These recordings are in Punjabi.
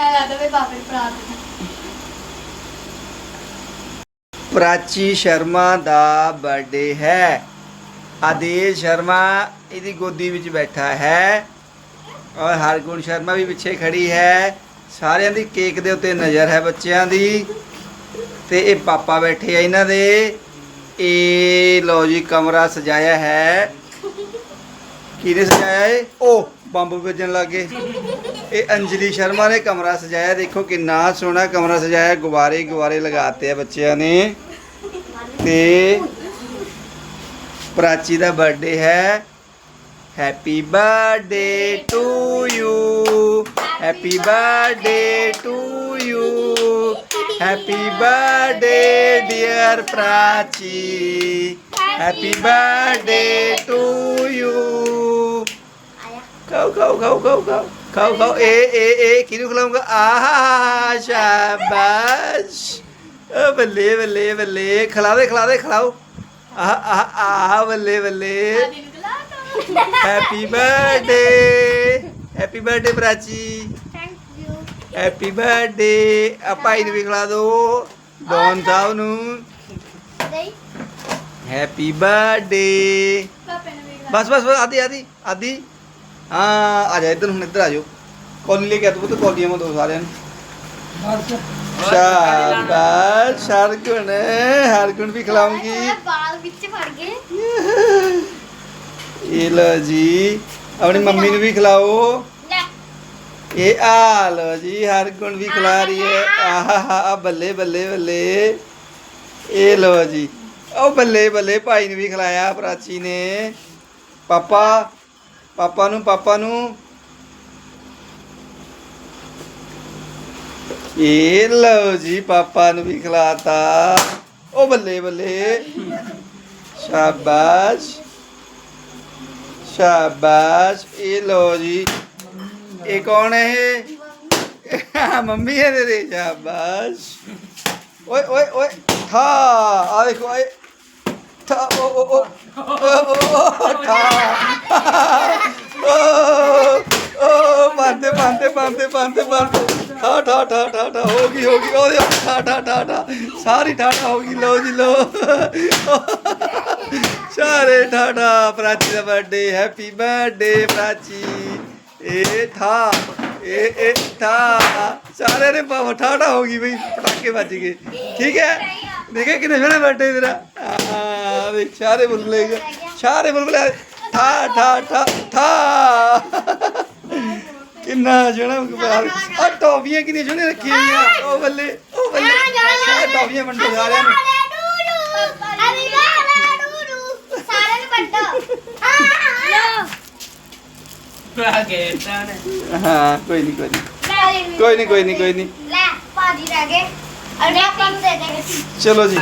ਐ ਬਾਬੇ ਪ੍ਰਾਤ ਪ੍ਰਾਚੀ ਸ਼ਰਮਾ ਦਾ ਬਰਥਡੇ ਹੈ। ਆਦੇਸ਼ ਸ਼ਰਮਾ ਇਹਦੀ ਗੋਦੀ ਵਿੱਚ ਬੈਠਾ ਹੈ। ਔਰ ਹਰਗੁਣ ਸ਼ਰਮਾ ਵੀ ਪਿੱਛੇ ਖੜੀ ਹੈ। ਸਾਰਿਆਂ ਦੀ ਕੇਕ ਦੇ ਉੱਤੇ ਨਜ਼ਰ ਹੈ ਬੱਚਿਆਂ ਦੀ। ਤੇ ਇਹ ਪਾਪਾ ਬੈਠੇ ਆ ਇਹਨਾਂ ਦੇ। ਇਹ ਲੋ ਜੀ ਕਮਰਾ ਸਜਾਇਆ ਹੈ। ਕਿਹਨੇ ਸਜਾਇਆ ਏ? ਉਹ ਬੰਬ ਵੱਜਣ ਲੱਗੇ ਇਹ ਅੰਜਲੀ ਸ਼ਰਮਾ ਨੇ ਕਮਰਾ ਸਜਾਇਆ। ਦੇਖੋ ਕਿੰਨਾ ਸੋਹਣਾ ਕਮਰਾ ਸਜਾਇਆ। ਗੁਬਾਰੇ ਹੀ ਗੁਬਾਰੇ ਲਗਾਤੇ ਆ ਬੱਚਿਆਂ ਨੇ। ਤੇ ਪ੍ਰਾਚੀ ਦਾ ਬਰਥਡੇ ਹੈ। Happy birthday to you happy birthday to you happy birthday dear Prachi happy birthday to you ਖਾਓ ਖਾਓ ਖਾਓ ਖਾਓ ਖਾਓ ਖਾਓ ਖਾਓ ਏ ਏ ਏ ਕਿਹਨੂੰ ਖਿਲਾਉਂਗਾ ਆਹਾ ਸ਼ਾਬਾਸ਼ ਓ ਬੱਲੇ ਬੱਲੇ ਬੱਲੇ ਖਿਲਾ ਦੇ ਖਿਲਾ ਦੇ ਖਿਲਾਓ ਆਹ ਆਹ ਆਹ ਬੱਲੇ ਬੱਲੇ happy birthday happy birthday Prachi thank you happy birthday ਆ ਭਾਈ ਨੂੰ ਵੀ ਖਿਲਾ ਦੋ ਡੌਨ ਸਾਹਿਬ ਨੂੰ ਹੈਪੀ ਬਰਥਡੇ ਬਸ ਬਸ ਬਸ ਆਦੀ ਆਦੀ ਆਦੀ ਹਾਂ ਆ ਜਾ ਇੱਧਰ ਹੁਣ ਇੱਧਰ ਆ ਜਾਓ। ਕੌਲੀ ਲੈ ਕੇ ਆ ਤੂੰ ਤਾਂ ਕੌਲੀਆਂ ਮੈਂ ਦੋ ਸਾਰਿਆਂ ਨੂੰ। ਸ਼ਾਬਾਸ਼ ਹਰਗੁਣ ਹਰਗੁਣ ਵੀ ਖਿਲਾਉਂਗੀ ਬਾਲ ਵਿੱਚ ਫੜ ਗਏ। ਇਹ ਲੋ ਜੀ ਆਪਣੀ ਮੰਮੀ ਨੂੰ ਵੀ ਖਿਲਾਓ। ਲੈ। ਇਹ ਆ ਲੋ ਜੀ ਹਰਗੁਣ ਵੀ ਖਿਲਾ ਰਹੀ ਹੈ। ਆਹਾ। ਬੱਲੇ ਬੱਲੇ ਬੱਲੇ। ਇਹ ਲੋ ਜੀ। ਉਹ ਬੱਲੇ ਬੱਲੇ ਭਾਈ ਨੂੰ ਵੀ ਖਿਲਾਇਆ ਪ੍ਰਾਚੀ ਨੇ। ਪਾਪਾ ਪਾਪਾ ਨੂੰ ਪਾਪਾ ਨੂੰ। ਇਹ ਲਓ ਜੀ, ਪਾਪਾ ਨੂੰ ਵੀ ਖਿਲਾਤਾ। ਉਹ ਬੱਲੇ ਬੱਲੇ। ਸ਼ਾਬਾਸ਼। ਸ਼ਾਬਾਸ਼। ਇਹ ਲਓ ਜੀ। ਇਹ ਕੌਣ ਹੈ ਇਹ? ਮੰਮੀ ਹੈ ਤੇਰੀ। ਸ਼ਾਬਾਸ਼। ਓਏ ਓਏ ਓਏ। ਠਾ ਆ ਦੇਖੋ ਓਏ ਠਾ ਓ ਓ ਓ ਓ, ਓ, ਓ, ਠਾ ਓ ਓ ਬੰਦੇ ਬੰਦੇ ਬੰਦੇ ਬੰਦੇ ਬੰਦੇ ਠਾ ਠਾ ਠਾ ਠਾ ਠਾ ਹੋ ਗਈ ਹੋ ਗਈ ਉਹਦੇ ਠਾ ਠਾ ਠਾ ਠਾ ਸਾਰੀ ਠਾ ਠਾ ਹੋ ਗਈ ਲੋ ਜੀ ਲੋ ਸਾਰੇ ਠਾ ਠਾ ਪ੍ਰਾਚੀ ਦਾ ਬਰਥਡੇ ਹੈਪੀ ਬਰਥਡੇ ਪ੍ਰਾਚੀ ਇਹ ਥਾ ਇਹ ਇਹ ਥਾ ਸਾਰੇ ਨੇ ਪਾਵ ਠਾ ਠਾ ਹੋ ਗਈ ਬਈ ਪਟਾਕੇ ਵੱਜ ਗਏ ਠੀਕ ਹੈ ਦੇਖੇ ਕਿੰਨੇ ਸੋਹਣਾ ਬਰਥਡੇ ਤੇਰਾ ਆ ਦੇਖ ਸਾਰੇ ਬੁਲਬੁਲੇ ਗਏ ਸਾਰੇ ਬੁਲਬੁਲੇ ਠਾ ਠਾ ਠਾ ਠਾ ਕਿੰਨਾ ਸੋਹਣਾ ਬਾਹਰ ਆ ਟੌਫੀਆਂ ਕਿੰਨੀਆਂ ਸੋਹਣੀਆਂ ਰੱਖੀਆਂ ਹੋਈਆਂ ਉਹ ਬੱਲੇ ਉਹ ਬੱਲੇ ਸਾਰੇ ਟੌਫੀਆਂ ਵੰਡੋ ਸਾਰਿਆਂ ਨੂੰ ਅਰੇ ਲੈ ਲੈ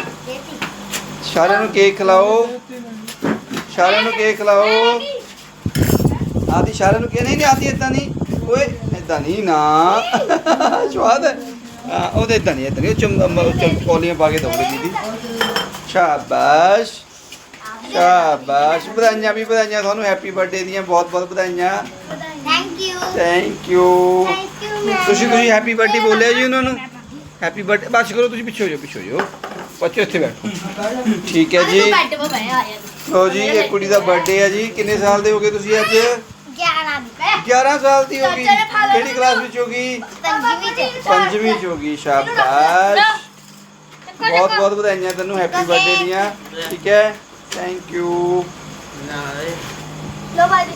ਡੂਰੂ ਸਾਰਿਆਂ ਨੂੰ ਕੇਕ ਖਿਲਾਓ। ਸਾਰਿਆਂ ਨੂੰ ਕੇਕ ਖਿਲਾਓ। ਆਦੀ ਸਾਰਿਆਂ ਨੂੰ ਕੇਕ ਨਹੀਂ ਨਹੀਂ ਆਦੀ ਇਦਾਂ ਨਹੀਂ। ਓਏ ਇਦਾਂ ਨਹੀਂ ਨਾ। ਸਵਾਦ ਹੈ। ਹਾਂ ਉਹਦੇ ਇਦਾਂ ਨਹੀਂ ਇਦਾਂ ਨਹੀਂ। ਚਮ ਚਮ ਕੋਲੀਆਂ ਪਾ ਕੇ ਦੋਗੇ ਦੀਦੀ। ਸ਼ਾਬਾਸ਼। ਸ਼ਾਬਾਸ਼। ਵਧਾਈਆਂ ਵੀ ਵਧਾਈਆਂ ਤੁਹਾਨੂੰ। ਹੈਪੀ ਬਰਥਡੇ ਦੀਆਂ। ਬਹੁਤ ਬਹੁਤ ਵਧਾਈਆਂ। Thank you thank you thank you ਤੁਸੀਂ ਤੁਸੀਂ ਹੈਪੀ ਬਰਥਡੇ ਬੋਲਿਆ ਜੀ ਉਹਨਾਂ ਨੂੰ? ਹੈਪੀ ਬਰਥਡੇ ਬਸ ਕਰੋ ਤੁਸੀਂ ਪਿੱਛੇ ਹੋ ਜਾਓ ਪਿੱਛੇ ਹੋ ਜਾਓ। ਬੱਚੇ ਇੱਥੇ ਬੈਠੋ। ਠੀਕ ਹੈ ਜੀ। ਬੈੱਡ ਲੋ ਜੀ ਇਹ ਕੁੜੀ ਦਾ ਬਰਥਡੇ ਹੈ ਜੀ। ਕਿੰਨੇ ਸਾਲ ਦੇ ਹੋਗੇ ਤੁਸੀਂ ਅੱਜ? 11 ਦੀ 11 ਸਾਲ ਦੀ ਹੋਗੀ ਕਿਹੜੀ ਕਲਾਸ ਵਿੱਚ ਹੋਗੀ ਪੰਜਵੀਂ ਚ। ਪੰਜਵੀਂ ਚ ਹੋਗੀ ਸ਼ਾਬਾਸ਼। ਬਹੁਤ ਬਹੁਤ ਵਧਾਈਆਂ ਤੈਨੂੰ ਹੈਪੀ ਬਰਥਡੇ ਦੀਆਂ। ਠੀਕ ਹੈ। ਥੈਂਕ ਯੂ ਲੋ ਬਾਜੀ